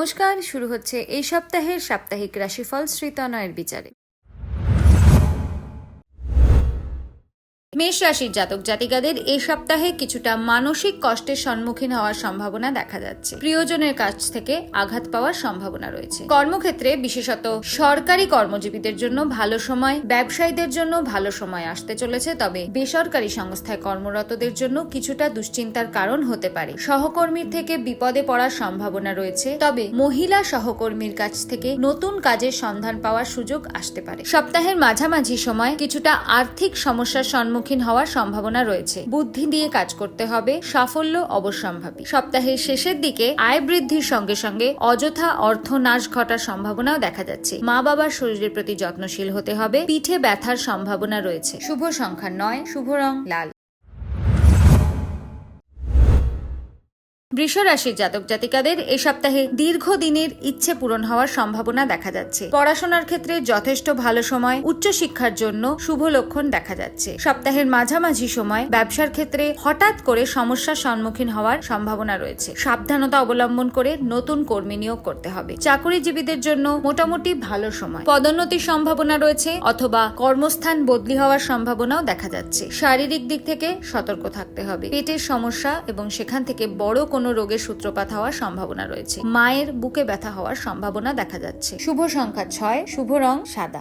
নমস্কার শুরু হচ্ছে এই সপ্তাহের সাপ্তাহিক রাশিফল শ্রীতনয়ের বিচারে। মেষ রাশির জাতক জাতিকাদের এই সপ্তাহে কিছুটা মানসিক কষ্টের সম্মুখীন হওয়ার সম্ভাবনা দেখা যাচ্ছে। প্রিয়জনের কাছ থেকে আঘাত পাওয়ার সম্ভাবনা রয়েছে। কর্মক্ষেত্রে বিশেষত সরকারি কর্মজীবীদের জন্য ভালো সময়, ব্যবসায়ীদের জন্য ভালো সময় আসতে চলেছে, তবে বেসরকারি সংস্থায় কর্মরতদের জন্য কিছুটা দুশ্চিন্তার কারণ হতে পারে। সহকর্মীর থেকে বিপদে পড়ার সম্ভাবনা রয়েছে, তবে মহিলা সহকর্মীর কাছ থেকে নতুন কাজের সন্ধান পাওয়ার সুযোগ আসতে পারে। সপ্তাহের মাঝামাঝি সময় কিছুটা আর্থিক সমস্যার সম্মুখীন হওয়ার সম্ভাবনা রয়েছে। বুদ্ধি দিয়ে কাজ করতে হবে, সাফল্য অবশ্যম্ভাবী। সপ্তাহের শেষের দিকে আয় বৃদ্ধির সঙ্গে সঙ্গে অযথা অর্থ নাশ ঘটার সম্ভাবনাও দেখা যাচ্ছে। মা বাবার শরীরের প্রতি যত্নশীল হতে হবে, পিঠে ব্যথার সম্ভাবনা রয়েছে। শুভ সংখ্যা নয়, শুভ রং লাল। বৃষ রাশির জাতক জাতিকাদের এ সপ্তাহে দীর্ঘদিনের ইচ্ছে পূরণ হওয়ার সম্ভাবনা দেখা যাচ্ছে। পড়াশোনার ক্ষেত্রে যথেষ্ট ভালো সময়, উচ্চশিক্ষার জন্য শুভ লক্ষণ দেখা যাচ্ছে। সপ্তাহের মাঝামাঝি সময় ব্যবসার ক্ষেত্রে হঠাৎ করে সমস্যার সম্মুখীন হওয়ার সম্ভাবনা রয়েছে। সাবধানতা অবলম্বন করে নতুন কর্মী নিয়োগ করতে হবে। চাকরিজীবীদের জন্য মোটামুটি ভালো সময়। পদোন্নতির সম্ভাবনা রয়েছে অথবা কর্মস্থান বদলি হওয়ার সম্ভাবনাও দেখা যাচ্ছে। শারীরিক দিক থেকে সতর্ক থাকতে হবে। পেটের সমস্যা এবং সেখান থেকে বড় কোনো রোগের সূত্রপাত হওয়ার সম্ভাবনা রয়েছে। মায়ের বুকে ব্যথা হওয়ার সম্ভাবনা দেখা যাচ্ছে। শুভ সংখ্যা ছয়, শুভ রং সাদা।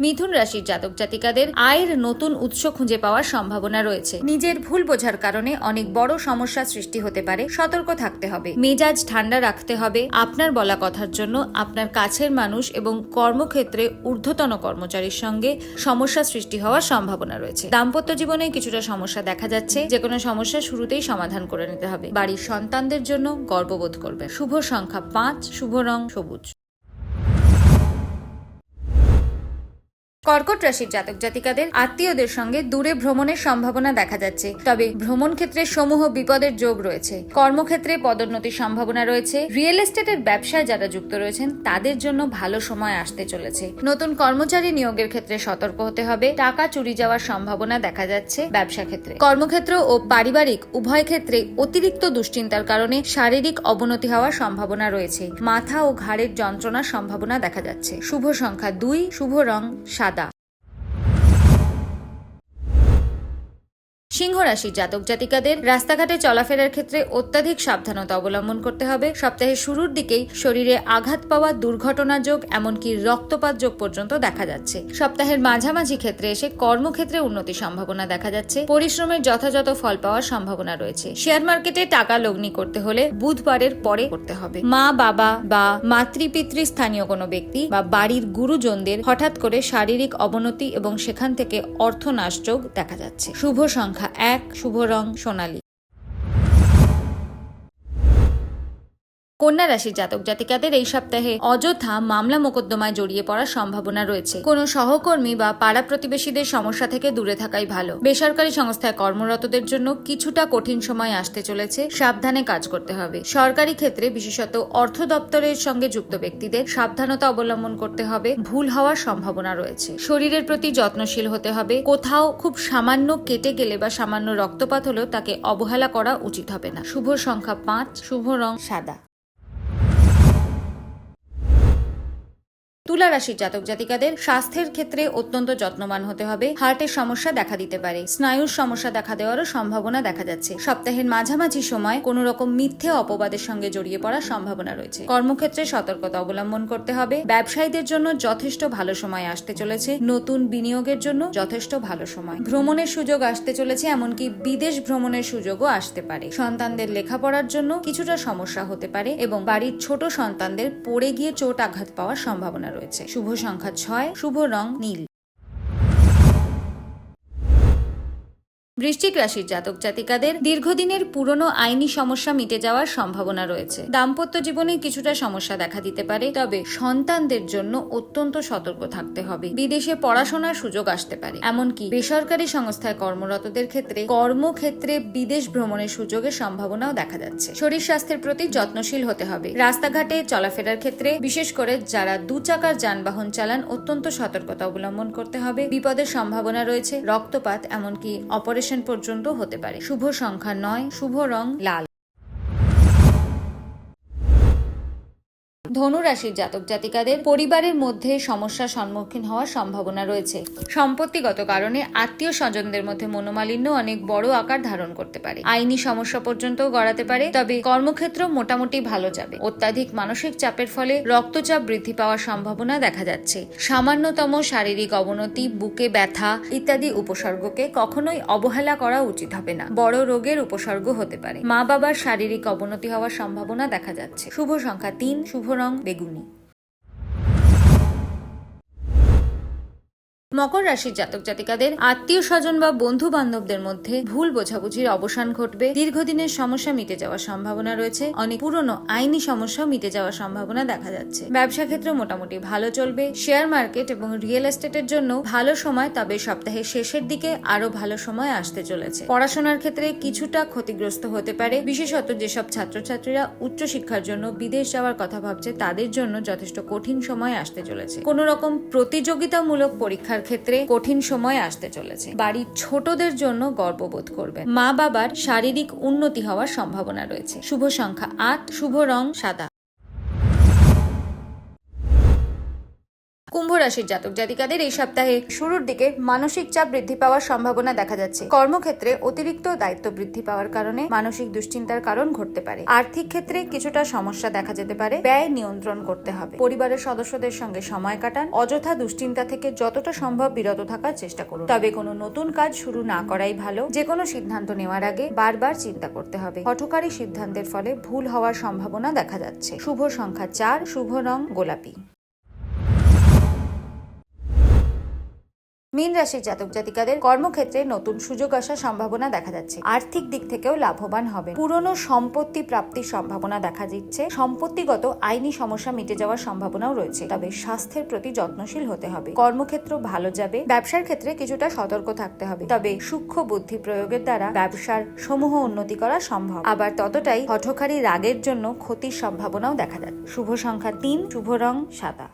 মিথুন রাশির জাতক জাতিকাদের আয়ের নতুন উৎস খুঁজে পাওয়ার সম্ভাবনা রয়েছে। নিজের ভুল বোঝার কারণে অনেক বড় সমস্যা সৃষ্টি হতে পারে। সতর্ক থাকতে হবে। মেজাজ ঠান্ডা রাখতে হবে। আপনার বলা কথার জন্য আপনার কাছের মানুষ এবং কর্মক্ষেত্রে ঊর্ধ্বতন কর্মচারীর সঙ্গে সমস্যা সৃষ্টি হওয়ার সম্ভাবনা রয়েছে। দাম্পত্য জীবনে কিছুটা সমস্যা দেখা যাচ্ছে। যে কোনো সমস্যা শুরুতেই সমাধান করে নিতে হবে। বাড়ির সন্তানদের জন্য গর্ববোধ করবে শুভ সংখ্যা পাঁচ, শুভ রং সবুজ। কর্কট রাশির জাতক জাতিকাদের আত্মীয়দের সঙ্গে দূরে ভ্রমণের সম্ভাবনা দেখা যাচ্ছে। তবে ভ্রমণ ক্ষেত্রে সমূহ বিপদের যোগ রয়েছে। কর্মক্ষেত্রে পদোন্নতির সম্ভাবনা রয়েছে। রিয়েল এস্টেটের ব্যবসায় যারা যুক্ত রয়েছেন, তাদের জন্য ভালো সময় আসতে চলেছে। নতুন কর্মচারী নিয়োগের ক্ষেত্রে সতর্ক হতে হবে। টাকা চুরি যাওয়ার সম্ভাবনা দেখা যাচ্ছে ব্যবসা ক্ষেত্রে। কর্মক্ষেত্র ও পারিবারিক উভয় ক্ষেত্রে অতিরিক্ত দুশ্চিন্তার কারণে শারীরিক অবনতি হওয়ার সম্ভাবনা রয়েছে। মাথা ও ঘাড়ের যন্ত্রণার সম্ভাবনা দেখা যাচ্ছে। শুভ সংখ্যা দুই, শুভ রং সাদা সিংহ রাশির জাতক জাতিকাদের রাস্তাঘাটে চলাফেরার ক্ষেত্রে অত্যাধিক সাবধানতা অবলম্বন করতে হবে। সপ্তাহের শুরুর দিকেই শরীরে আঘাত পাওয়া দুর্ঘটনা যোগ, এমনকি রক্তপাত যোগ পর্যন্ত দেখা যাচ্ছে। সপ্তাহের মাঝামাঝি ক্ষেত্রে এসে কর্মক্ষেত্রে উন্নতির সম্ভাবনা দেখা যাচ্ছে। পরিশ্রমের যথাযথ ফল পাওয়ার সম্ভাবনা রয়েছে। শেয়ার মার্কেটে টাকা লগ্নি করতে হলে বুধবারের পরে করতে হবে। মা, বাবা বা মাতৃপিতৃ স্থানীয় কোনো ব্যক্তি বা বাড়ির গুরুজনদের হঠাৎ করে শারীরিক অবনতি এবং সেখান থেকে অর্থনাশ যোগ দেখা যাচ্ছে। শুভ সংখ্যা এক শুভ রং সোনালী। কন্যা রাশির জাতক জাতিকাদের এই সপ্তাহে অযথা মামলা মোকদ্দমায় জড়িয়ে পড়ার সম্ভাবনা রয়েছে। কোনো সহকর্মী বা পাড়া প্রতিবেশীদের সমস্যা থেকে দূরে থাকাই ভালো। বেসরকারি সংস্থায় কর্মরতদের জন্য কিছুটা কঠিন সময় আসতে চলেছে। সাবধানে কাজ করতে হবে। সরকারি ক্ষেত্রে বিশেষত অর্থ দপ্তরের সঙ্গে যুক্ত ব্যক্তিদের সাবধানতা অবলম্বন করতে হবে। ভুল হওয়ার সম্ভাবনা রয়েছে। শরীরের প্রতি যত্নশীল হতে হবে। কোথাও খুব সামান্য কেটে গেলে বা সামান্য রক্তপাত হলেও তাকে অবহেলা করা উচিত হবে না। শুভ সংখ্যা পাঁচ, শুভ রং সাদা। তুলা রাশির জাতক জাতিকাদের স্বাস্থ্যের ক্ষেত্রে অত্যন্ত যত্নবান হতে হবে। হার্টের সমস্যা দেখা দিতে পারে। স্নায়ুর সমস্যা দেখা দেওয়ারও সম্ভাবনা দেখা যাচ্ছে। সপ্তাহের মাঝামাঝি সময় কোনো রকম মিথ্যে অপবাদের সঙ্গে জড়িয়ে পড়ার সম্ভাবনা রয়েছে। কর্মক্ষেত্রে সতর্কতা অবলম্বন করতে হবে। ব্যবসায়ীদের জন্য যথেষ্ট ভালো সময় আসতে চলেছে। নতুন বিনিয়োগের জন্য যথেষ্ট ভালো সময়। ভ্রমণের সুযোগ আসতে চলেছে, এমনকি বিদেশ ভ্রমণের সুযোগও আসতে পারে। সন্তানদের লেখাপড়ার জন্য কিছুটা সমস্যা হতে পারে এবং বাড়ির ছোট সন্তানদের পড়ে গিয়ে চোট আঘাত পাওয়ার সম্ভাবনা রয়েছে। শুভ সংখ্যা ছয় শুভ রং নীল। বৃশ্চিক রাশির জাতক জাতিকাদের দীর্ঘদিনের পুরনো আইনি সমস্যা মিটে যাওয়ার সম্ভাবনা রয়েছে। দাম্পত্য জীবনে কিছুটা সমস্যা দেখা দিতে পারে, তবে সন্তানদের জন্য অত্যন্ত সতর্ক থাকতে হবে। বিদেশে পড়াশোনার সুযোগ আসতে পারে, এমনকি বেসরকারি সংস্থায় কর্মরতদের ক্ষেত্রে কর্মক্ষেত্রে বিদেশ ভ্রমণের সুযোগের সম্ভাবনাও দেখা যাচ্ছে। শরীর স্বাস্থ্যের প্রতি যত্নশীল হতে হবে। রাস্তাঘাটে চলাফেরার ক্ষেত্রে, বিশেষ করে যারা দু চাকার যানবাহন চালান, অত্যন্ত সতর্কতা অবলম্বন করতে হবে। বিপদের সম্ভাবনা রয়েছে, রক্তপাত, এমনকি অপারেশন পর্যন্ত হতে পারে। শুভ সংখ্যা নয় শুভ রং লাল। ধনু রাশির জাতক জাতিকাদের পরিবারের মধ্যে সমস্যার সম্মুখীন হওয়ার সম্ভাবনা রয়েছে। সম্পত্তিগত কারণে আত্মীয় স্বজনদের মধ্যে মনোমালিন্য অনেক বড় আকার ধারণ করতে পারে। আইনি সমস্যা পর্যন্ত গড়াতে পারে, তবে কর্মক্ষেত্র মোটামুটি ভালো যাবে। অত্যাধিক মানসিক চাপের ফলে রক্তচাপ বৃদ্ধি পাওয়ার সম্ভাবনা দেখা যাচ্ছে। সামান্যতম শারীরিক অবনতি, বুকে ব্যথা ইত্যাদি উপসর্গকে কখনোই অবহেলা করা উচিত হবে না। বড় রোগের উপসর্গ হতে পারে। মা বাবার শারীরিক অবনতি হওয়ার সম্ভাবনা দেখা যাচ্ছে। শুভ সংখ্যা তিন, শুভ রং রং বেগুনি মকর রাশির জাতক জাতিকাদের আত্মীয় স্বজন বা বন্ধু বান্ধবদের মধ্যে ভুল বোঝাবুঝির অবসান ঘটবে। দীর্ঘদিনের সমস্যা মিটে যাওয়ার সম্ভাবনা রয়েছে। অনেক পুরনো আইনি সমস্যাও মিটে যাওয়ার সম্ভাবনা দেখা যাচ্ছে। ব্যবসা ক্ষেত্রে মোটামুটি ভালো চলবে। শেয়ার মার্কেট এবং রিয়েল এস্টেটের জন্য ভালো সময়, তবে সপ্তাহের শেষের দিকে আরও ভালো সময় আসতে চলেছে। পড়াশোনার ক্ষেত্রে কিছুটা ক্ষতিগ্রস্ত হতে পারে। বিশেষত যেসব ছাত্রছাত্রীরা উচ্চশিক্ষার জন্য বিদেশ যাওয়ার কথা ভাবছে, তাদের জন্য যথেষ্ট কঠিন সময় আসতে চলেছে। কোনো রকম প্রতিযোগিতামূলক পরীক্ষার ক্ষেত্রে কঠিন সময় আসতে চলেছে। বাড়ির ছোটদের জন্য গর্ববোধ করবেন। মা বাবার শারীরিক উন্নতি হওয়ার সম্ভাবনা রয়েছে। শুভ সংখ্যা আট, শুভ রং সাদা। রাশির জাতক জাতিকাদের এই সপ্তাহে শুরুর দিকে মানসিক চাপ বৃদ্ধি পাওয়ার সম্ভাবনা দেখা যাচ্ছে। কর্মক্ষেত্রে অতিরিক্ত দায়িত্ব বৃদ্ধি পাওয়ার কারণে মানসিক দুশ্চিন্তার কারণ ঘটতে পারে। আর্থিক ক্ষেত্রে কিছুটা সমস্যা দেখা যেতে পারে। ব্যয় নিয়ন্ত্রণ করতে হবে। পরিবারের সদস্যদের সঙ্গে সময় কাটান। অযথা দুশ্চিন্তা থেকে যতটা সম্ভব বিরত থাকার চেষ্টা করুন। তবে কোনো নতুন কাজ শুরু না করাই ভালো। যে কোনো সিদ্ধান্ত নেওয়ার আগে বারবার চিন্তা করতে হবে। হঠকারী সিদ্ধান্তের ফলে ভুল হওয়ার সম্ভাবনা দেখা যাচ্ছে। শুভ সংখ্যা চার, শুভ রং গোলাপি। মীন রাশির জাতক জাতিকাদের কর্মক্ষেত্রে নতুন সুযোগ আসার সম্ভাবনা দেখা যাচ্ছে। আর্থিক দিক থেকেও লাভবান হবে পুরনো সম্পত্তি প্রাপ্তির সম্ভাবনা দেখা দিচ্ছে। সম্পত্তিগত আইনি সমস্যা মিটে যাওয়ার সম্ভাবনাও রয়েছে। তবে স্বাস্থ্যের প্রতি যত্নশীল হতে হবে। কর্মক্ষেত্র ভালো যাবে। ব্যবসার ক্ষেত্রে কিছুটা সতর্ক থাকতে হবে। তবে সূক্ষ্ম বুদ্ধি প্রয়োগের দ্বারা ব্যবসার সমূহ উন্নতি করা সম্ভব। আবার ততটাই হঠকারী রাগের জন্য ক্ষতির সম্ভাবনাও দেখা যাচ্ছে। শুভ সংখ্যা তিন, শুভ রং সাদা।